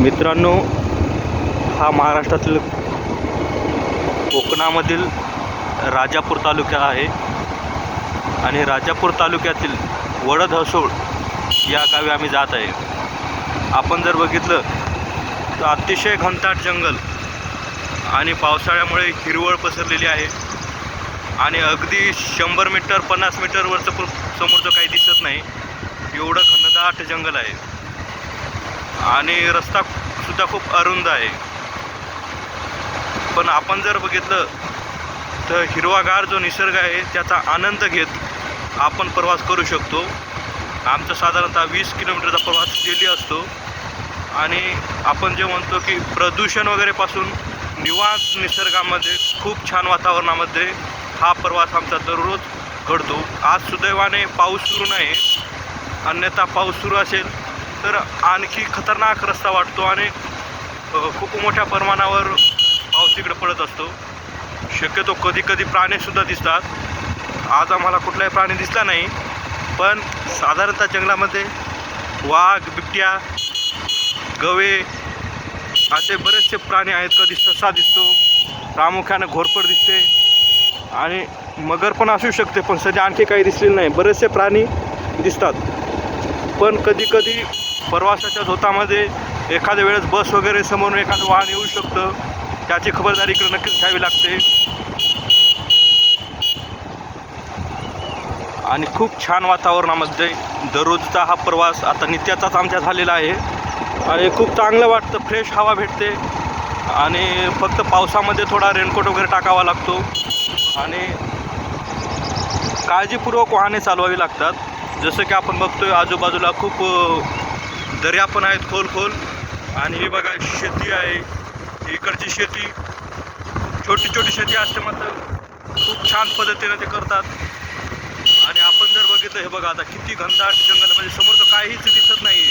मित्रांनो हा महाराष्ट्रातील कोकणामधील राजापूर तालुका आहे. आणि राजापूर तालुक्यातील वडद या गावी आम्ही जात आहे. आपण जर बघितलं तर अतिशय घनदाट जंगल आणि पावसाळ्यामुळे हिरवळ पसरलेली आहे. आणि अगदी शंभर मीटर पन्नास मीटरवरचं पण समोरचं काही दिसत नाही. एवढं घनदाट जंगल आहे. आणि रस्ता सुद्धा खूप अरुंद आहे. पण आपण जर बघितलं तर हिरवागार जो निसर्ग आहे त्याचा आनंद घेत आपण प्रवास करू शकतो. आमचा साधारणतः वीस किलोमीटरचा प्रवास डेली असतो. आणि आपण जे म्हणतो की प्रदूषण वगैरेपासून निवांत निसर्गामध्ये खूप छान वातावरणामध्ये हा प्रवास आमचा दररोज घडतो. आज सुदैवाने पाऊस सुरू नाही. अन्यथा पाऊस सुरू असेल तर आणखी खतरनाक रस्ता वाटतो आणि खूप मोठ्या प्रमाणावर पाऊस तिकडे पडत असतो. शक्यतो कधी कधी प्राणीसुद्धा दिसतात. आज आम्हाला कुठलाही प्राणी दिसला नाही पण साधारणतः जंगलामध्ये वाघ बिबट्या गवे असे बरेचसे प्राणी आहेत. कधी ससा दिसतो प्रामुख्याने घोरपड दिसते आणि मगर पण असू शकते पण सध्या आणखी काही दिसलेलं नाही. बरेचसे प्राणी दिसतात. पण कधी कधी प्रवासाच्या झोतामध्ये एखाद्या वेळेस बस वगैरे समोरून एखादं वाहन येऊ शकतं. त्याची खबरदारी इकडे नक्कीच घ्यावी लागते. आणि खूप छान वातावरणामध्ये दररोजचा हा प्रवास आता नित्याचाच आमच्या झालेला आहे. आणि खूप चांगलं वाटतं फ्रेश हवा भेटते. आणि फक्त पावसामध्ये थोडा रेनकोट वगैरे टाकावा लागतो. आणि काळजीपूर्वक वाहने चालवावी लागतात. जसं की आपण बघतोय आजूबाजूला खूप दर्या पण आहेत खोल खोल आणि हे बघा शेती आहे. इकडची शेती छोटी छोटी शेती असते मात्र खूप छान पद्धतीने ते करतात. आणि आपण जर बघितलं हे बघा आता किती घनदाट जंगल म्हणजे समोर तर काहीच दिसत नाही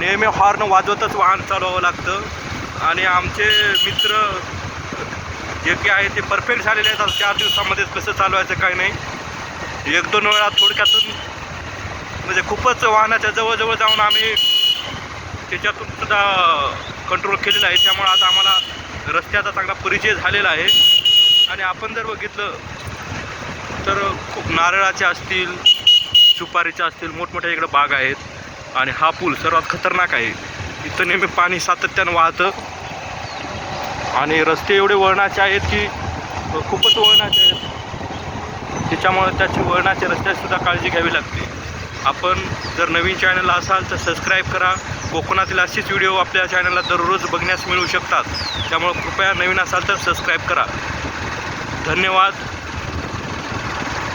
नेहमी हॉर्न वाजवतच वाहन चालवावं लागतं. आणि आमचे मित्र जे काही आहे ते परफेक्ट झालेले आहेत. चार दिवसामध्येच कसं चालवायचं काही नाही. एक दोन वेळा थोडक्यातून म्हणजे खूपच वाहनाच्या जवळजवळ जाऊन आम्ही त्याच्यातून सुद्धा कंट्रोल केलेला आहे. त्यामुळे आता आम्हाला रस्त्याचा चांगला परिचय झालेला आहे. आणि आपण जर बघितलं तर खूप नारळाचे असतील सुपारीचे असतील मोठमोठ्या इकडे बाग आहेत. आणि हा पूल सर्वात खतरनाक आहे. इथं नेहमी पाणी सातत्यानं वाहतं. आणि रस्ते एवढे वळणाचे आहेत की खूपच वळणाचे आहेत. त्याच्यामुळे त्याची वळणाच्या रस्त्यातसुद्धा काळजी घ्यावी लागते. आपण जर नवीन चॅनल असाल तर सबस्क्राईब करा. कोकणातील असेच व्हिडिओ आपल्या चॅनलला दररोज बघण्यास मिळू शकतात. त्यामुळे कृपया नवीन असाल तर सबस्क्राईब करा. धन्यवाद.